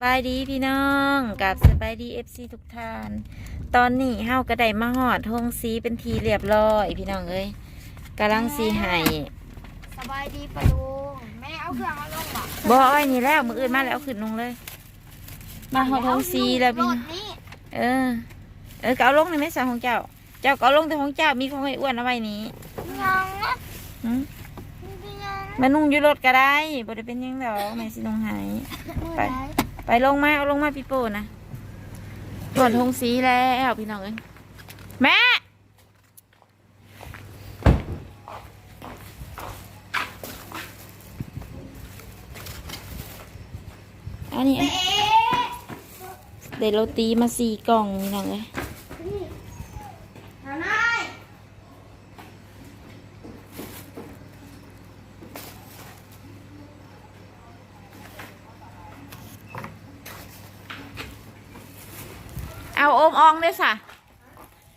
สบายดีพี่น้องกับสบายดีเอฟซีทุกท่าน ตอนนี้เฮาก็ได้มาหอดทงสีเป็นทีเรียบร้อยพี่น้องเอ้ยกำลังสีให้สบายดีปะลุงแม่เอาเครื่องมาลงบ่บ่อ้อยนี่แล้วมืออื่นมาแล้วเอาขึ้นลงเลย มาหอดทงสีแล้วรพี่ถน้องนี่เออ เออก็เอาลงในแม่สาวของเจ้า เจ้าก็เอาลงแต่ของเจ้ามีของไอ้อ้วนเอาไว้นี้ยังนะหืมยังมานุ่งอยู่รถก็ได้บ่ได้เป็นหยังดอกแม่สินุ่งใหายไป ไปลงมาเอาลงมาพี่โป้นะส่วนทงสีแล้วพี่น้องเอ้ยแม่อันนี้เด้โรตีมาสี่กล่องพี่น้องเอ้ย ทนาย เอา โอมอองเด้อสะ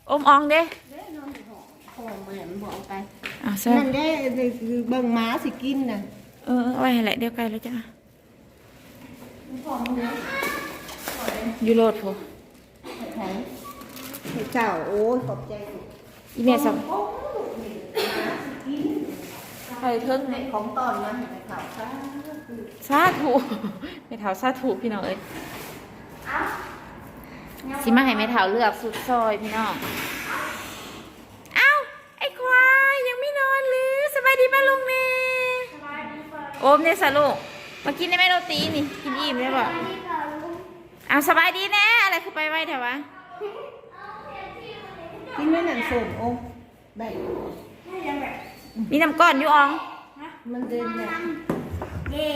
โอมอองเด้ของเหมือนบอกไปอ่าใช่นั่นได้คือเบิ่งม้าสิกินน่ะเออเอาไว้ให้แหละเดียวกันแล้วจ้ะอยู่โรดพอแข็งให้เจ้าโอ้ยขอบใจอีเมียสับใครเทิงในของตอนนั้นให้ข่าวซะสาธุไม่เท้าสาธุพี่น้องเอ้ย สิมาให้แม่เท้าเลือกสุดซอยพี่น้อง เอ้า ไอ้ควายยังไม่นอนหรือสบายดีป่ะลุงเน่โอมเนี่ยสะลูกมากินได้ไหมโรตีนี่ กินอิ่มได้ป่ะเอาสบายดีแน่อะไรคือไปไว้แถววะกินไม่นั่นส่งโอ้ได้มีน้ำก้อนอยู่อองมันเดินเนี่ยเย่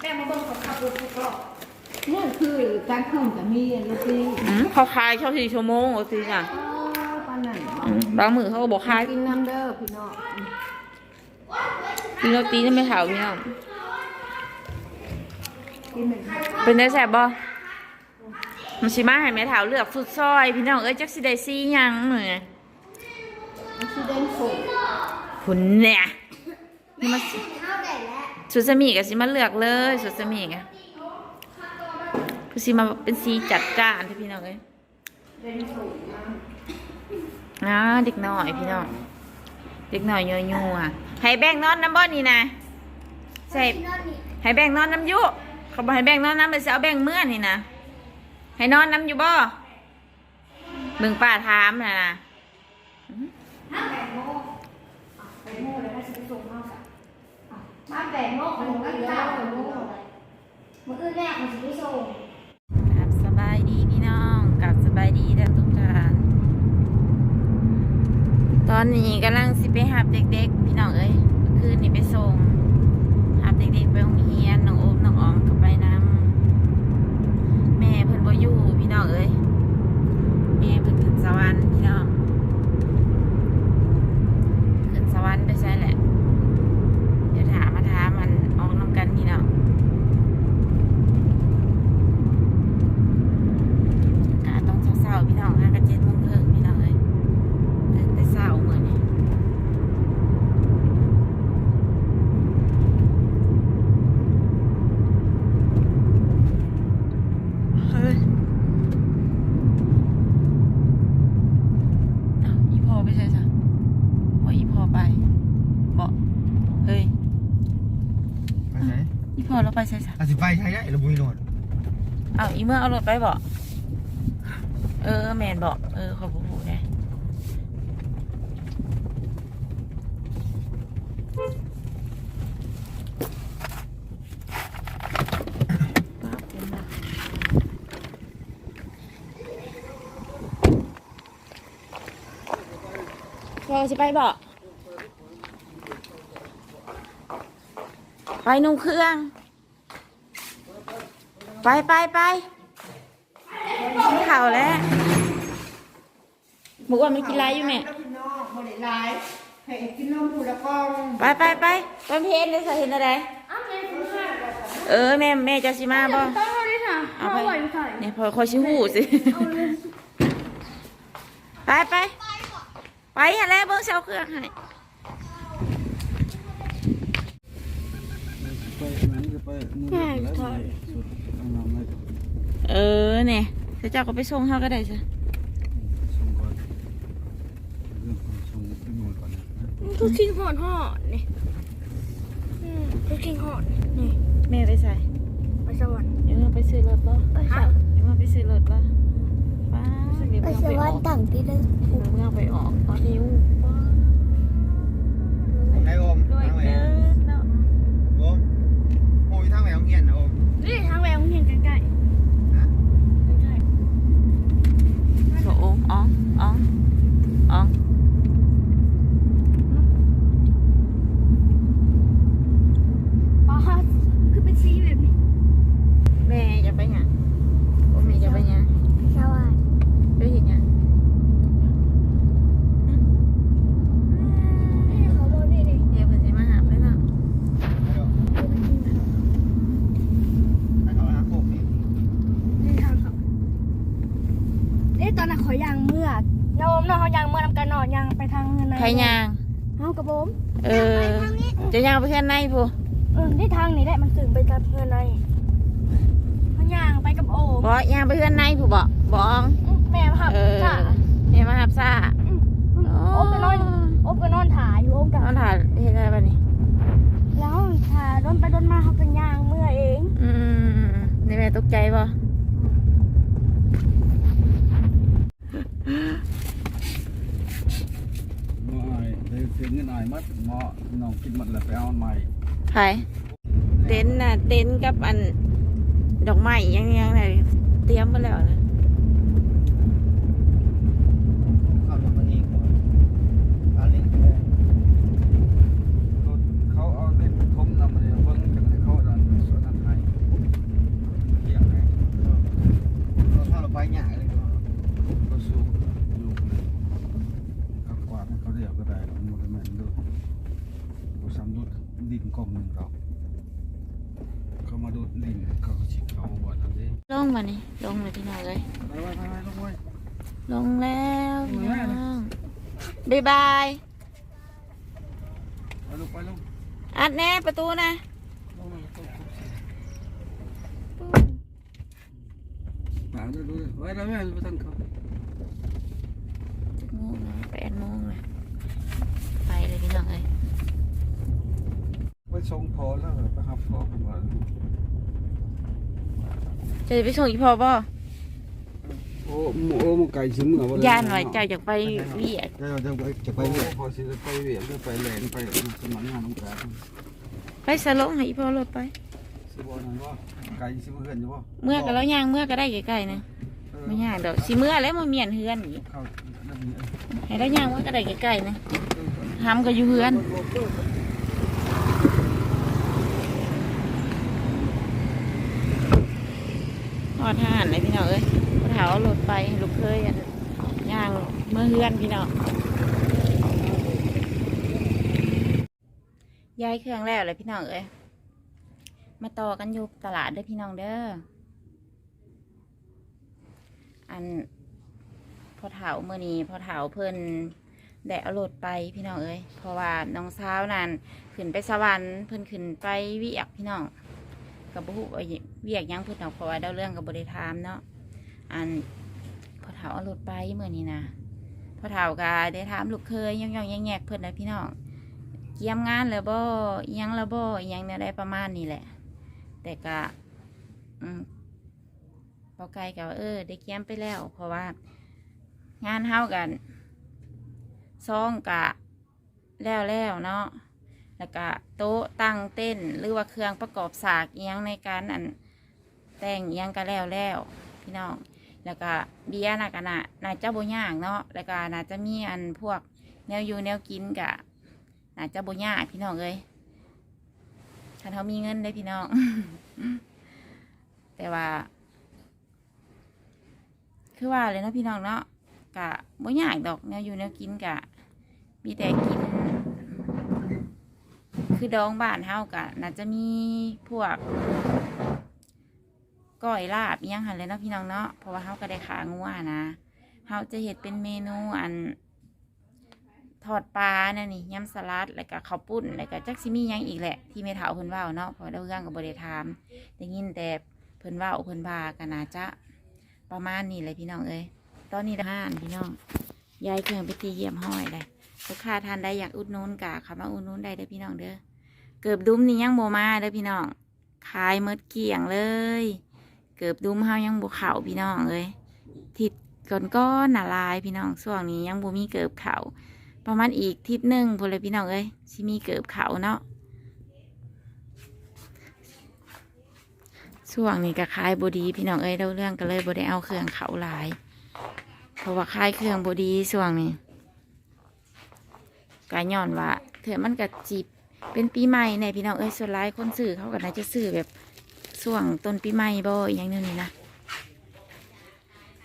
แม่มาเบิ่งของขับรถทุกรอบ นี่คือการขึ้นกับมีอะไรสิอืมเขาขายเช่าสี่ชั่วโมงโอ้สิจ้ะปานนั้นอืมบางมือเขาก็บอกขายกินน้ำเด้อพี่น้องกินโรตีนี่ไม่เถาพี่น้องกินหนึ่งเป็นได้แสบบ่มันสิมาให้แม่เถาเลือกสุดซอย พี่น้องเอ้ยจักสิได้ซีหยังเหมือนมันสิเดินส่งคุณเนี่ยนี่มาเข้าได้แล้วสุดสมีกับสิมาเลือกเลยสุดสมีกะ คือสิมาเป็นสีจัดจ้านที่พี่น้องเอ้ยเดินส่งมาอ่าเด็กน้อยพี่น้อง เด็กน้อยยัวยัวๆให้แบ่งนอนน้ำบ่นี่นะใส่ให้แบ่งนอนน้ำยุเขาบอกให้แบ่งนอนน้ำเลยสิเอาแบ่งเมื่อนี่นะให้นอนน้ำอยู่บ่เบิ่งป้าถามนะนะห้าแปดโมงโมงแล้วก็จะไปส่งเฮาสักมาแปดโมงมันเก้าโมงมื้ออื่นแรกมันจะไปส่ง ครับสบายดีพี่น้องกับสบายดีเด้อทุกท่านต อนนี้กำลังสิไปหับเด็กๆ พี่น้องเอ้ยคือคืนนี้ไปส่งหับเด็กๆไปโรงเรียนน้องโอมน้องอองก็ไปน้ำแม่เพิ่นบ่อยู่พี่น้องเอ้ยแม่เพิ่นขึ้นสวรรค์พี่น้องขึ้นสวรรค์ไปใช่แหละ เดี๋ยวถามมาถามมันออกน้ำกันพี่น้อง อากาศต้องเศร้าๆพี่น้องห้ากับเจ็ดโมงครึ่งพี่น้องเอ้ยตื่นแต่เศร้าเหมือนนี่เฮ้ยอ้าวอีพอไปใช่จ้ะว่าอีพอไปบอกเฮ้ย ไปไหน อีพอเราไปใช่จ้ะ อาสิไปใช้ได้ระบุยโหลด เอาอีเมื่อเอารถไปบอกเออแมนบอกเออขอบคุณได้พอจะไปบอกไปนุ่งเครื่อง ไปไปไปกินข่าวแล้วหมูอ้วนไม่กินไรอยู่แม่พี่น้องบ่ได้หลายให้กินนมผู้ละกล่องไปไปไปตอนเพลนเลยสะเห็นอะไรอ้าวแม่คุณค่ะเออแม่แม่จะชิมาบ่ต้องเอาดิค่ะเอาไปเอาไว้ใส่เนี่ยพอคอยชิหูสิไปไปไปฮะแล้วเบิ้งเช้าเครื่องให้ไปนั้นก็ไปนู่นแล้วสุดเอาน้ำมา นี่เดี๋ยเจ้าก็ไปส่งเฮาก็ได้จ้ะส่งก่อนเรื่องของส่งอนหมดก่อนนะทุกทิ้งหอนหอนนี่อืมทุกทิ้งหอนนี่แม่ไปใส่ไปสวรรค์เดี๋ยวเราไปซื้อรถบ่ไปสวรรค์เดี๋ยวมาไปซื้อรถบ่ป้าเดี๋ยวไปสวอรอรค์ต่างที่เดิมเดี๋ยเมื่อไปออกตอนนิ้วโอม ด้วย ทางไหน เกินเนาะ โอมโอ้ยทางไหนของเฮียนนะโอม นี่ทางแหวงเห็นใกล้ ฮะ ๆใกล้ โถอ๋องอ๋องอ๋อง ๆป้าคือเป็นสีแบบนี้ แม่จะไปหยังโอ้แม่จะไปหยัง สวรรค์ ไปเห็นหยัง นี่เขาบอกนี่นี่ เดี๋ยวเพิ่นสิมาหาเลยเนาะ ไปเอาหาโคกนี่ นี่ทางเขาเอ๊ะตอนนั้น ขอยางเมื่อน้องน้องเขายางเมื่อนำกันนอนยางไปทางเงินในไผยาง เฮากระโบมเออ จะยางไปเพื่อนในผู้เออที่ทางนี้แหละมันถึงไปกับเงินในเขายางไปกับโอมบ่ยางไปเพื่อนในผู้บ่บ่อองอืมแม่ครับเออ ค่ะแม่มาหับซ่าอืมโอมก็นอนโอมก็นอนถ่ายอยู่โอมกับนอนถ่ายเฮ็ดอะไรบัดนี้แล้วถ่ายโดนไปโดนมาเขาเป็นยางเมื่อเอง อืมนี่แม่ตกใจบ่บ่อายได้เสียเงิน อายมัดหมอน้องกินหมดแล้วไปเอาอันใหม่ไผเต็นท์น่ะเต็นท์กับอันดอกไม้ยังยังไงเตรียมมาแล้วนะเข้ามาเองก่อนเอาลิงก์ไปรถเขาเอาเด็กทมนำมาเนี่ย ดินกองหนึงดอกเขามาดูดดินเขาก็สิเขาบ่ทำเด้ลงมานี่ลงเลยพี่น้องเลยไปไว้ไปไว้ลงไว้ ลงแล้วพี่น้ลงแล้วองบ๊ายบายไปลงไปลงอัดแน่ประตูนะลงมาตกหาดูดูไว้แล้วแม่ไปตั้งเขา โมงแล้วแปดโมงเลยไปเลยพี่น้องเลย ไป ส่งพอแล้วไปหับพอผมว่าจะไปส่งอีพ่อบ่โอ้โอ้มันไก่ชิมเหรอย่านไว้เจ้าอยากไปเวียดเราจะไปจะไปเวียดพอสิไปเวียดหรือไปแหลนไปสมัครงานน้องกาไปสลงให้อีพ่อรถไปสิบ่นั่นว่าไก่สิบ่เฮือนอยู่บ่เมื่อก็แล้วย่างเมื่อก็ได้ใกล้ๆนะไม่ย่างดอกสิเมื่อแล้วมาเมียนเฮือนอีกเข้านั่นนี่ให้แล้วย่างเมื่อก็ได้ใกล้ๆนะทำก็อยู่เฮือน พอทหารเลยพี่น้องเอ้ยพอเถาเอารถไปลูกเคยย่างเมื่อเฮือนพี่น้องย้ายเครื่องแล้วเลยพี่น้องเอ้ยมาต่อกันอยู่ตลาดด้อพี่น้องเด้ออันพอเถาเมื่อนี้พอเถาเพิ่นได้เอารถไปพี่น้องเอ้ยเพราะว่าน้องสาวนั่นขึ้นไปสวรรค์เพิ่นขึ้นไปเวียกพี่น้องกับบุว่าเวียกยังเพิ่นเอาเพราะว่าเดาเรื่องกับบริธามเนาะอันพอเถาเอารถไปเมื่อนี้นะพอเถาก็ได้ถามลูกเคยย่องๆแยกๆเพิ่อนนะพี่น้องเกี่ยมงานแล้วบ่อิหยังแล้วบ่อิหยังเนี่ยได้ประมาณนี้แหละ แต่ก็อืมพอไกลก็ว่าเออ ได้เกี่ยมไปแล้ว เพราะว่า งานเฮากันซองกะแล้วแล้วเนาะแล้วก็โต๊ะตั้งเต้นหรือว่าเครื่องประกอบสากอิหยังในการอัน แต่งยังก็แล้วแล้วพี่น้อง แล้วก็เบียร์น่ะกันน่ะน่าจะบ่ยากเนาะแล้วก็น่าจะมีอันพวกแนวอยู่แนวกินกะน่าจะบ่ยากพี่น้องเอ้ยถ้าเขามีเงินได้พี่น้อง แต่ว่า คือว่าเลยนะพี่น้องเนาะกะบ่ยากดอกแนวอยู่แนวกินกะ มีแต่กิน คือดองบ้านเฮากะน่าจะมีพวก ก้อยลาบยังหันเลยเนาะพี่น้องเนาะเพราะว่าเฮาก็ได้ขางัวนะเฮาจะเห็ดเป็นเมนูอันทอดปลาเนี่ยนี่ยำสลัด แล้วก็ข้าวปุ้น แล้วก็จักซิมีหยังอีกแหละ ที่เมถาเพิ่นว้าเนาะเพราะเราเรื่องกับบริถามได้ยินแต่เพิ่นว้าเพิ่นบากันนาจะประมาณนี้เลยพี่น้องเอ้ยตอนนี้ห้านพี่น้องยายเครื่องไปตีเยี่ยมห้อยเลยลูกค้าทานได้อยากอุดหนุนกะขามาอุดหนุนได้เด้อพี่น้องเด้อเกือบดุ้มนี่ยังโบมาเด้อพี่น้องขายเมดเกี่ยงเลย เกือบดุมเฮายังบ่เข่าพี่น้องเอ้ยทิศก่อนก็หนาลายพี่น้องช่วงนี้ยังบ่มีเกือบเข่าประมาณอีกทิศหนึ่งพนเลยพี่น้องเอ้ยสิมีเกือบเข่าเนาะช่วงนี้ก็ขายบดีพี่น้องเอ้ยเล่าเรื่องก็เลยบด้เอาเครื่องเขาหลาย เพราะว่าขายเครื่องบดีช่วงนี้กาย้อนว่าเถื่อมันกับจีบเป็นปีใหม่ในยพี่น้องเอ้ยส่วนหลายคนซื้อเขาก็น่าจะซื้อแบบ ช่วงต้นปีใหม่บ่อย่างนี้นะ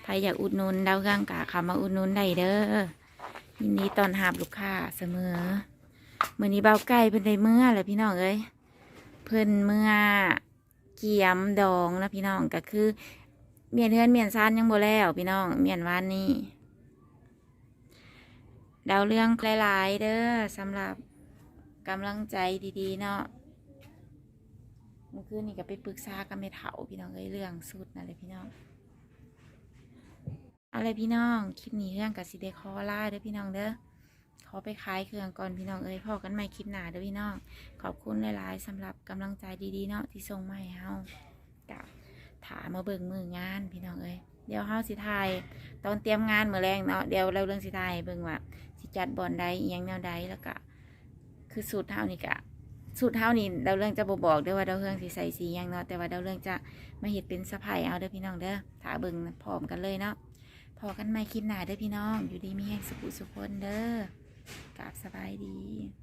ใครอยากอุดหนุนดาวเรื่องกะขามาอุดหนุนได้เด้อยินดีตอนหาบลูกค้าเสมอเมื่อนี้เบาไก่เพิ่นได้เมื่อแหละพี่น้องเอ้ยเพิ่นเมื่อเกียมดองนะพี่น้องก็คือ เมียนเฮือนเมียนซานยังบ่แล้วพี่น้องเมียนวานนี่ดาวเรื่องหลายๆเด้อสำหรับกำลังใจดีๆเนาะ เมื่อคืนนี่ก็ไปปรึกษากับแม่เฒ่าพี่น้องเอ้ยเรื่องสุดนั่นเลยพี่น้องอาเลยพี่น้องคลิปนี้เรื่องกับสิเดคอล่าเด้อพี่น้องเด้อขอไปขายเครื่องก่อนพี่น้องเอ้ยพอกันใหม่คลิปหน้าเด้อพี่น้องขอบคุณหลายๆสำหรับกำลังใจดีๆเนาะที่ส่งมาให้เฮากะถามมาเบิ่งมืองานพี่น้องเอ้ยเดี๋ยวเฮาสิถ่ายตอนเตรียมงานมื้อแรงเนาะเดี๋ยวเราเรื่องสิถ่ายเบิ่งว่าสิจัดบอลใดยังแนวใดแล้วก็คือสูตรเฮานี่กะ สูตรเฮานี้ดาวเรื่องจะบ่บอกเด้อว่าดาวเรื่องสีใสสียังเนาะแต่ว่าดาวเรื่องจะมาเห็ดเป็นสะพายเอาเด้อพี่น้องเด้อถาเบิงพร้อมกันเลยเนาะพอกันไม่คลิปหนาเด้อพี่น้อง อยู่ดีมีแห่งสุขสุขคนเด้อกราบสบายดี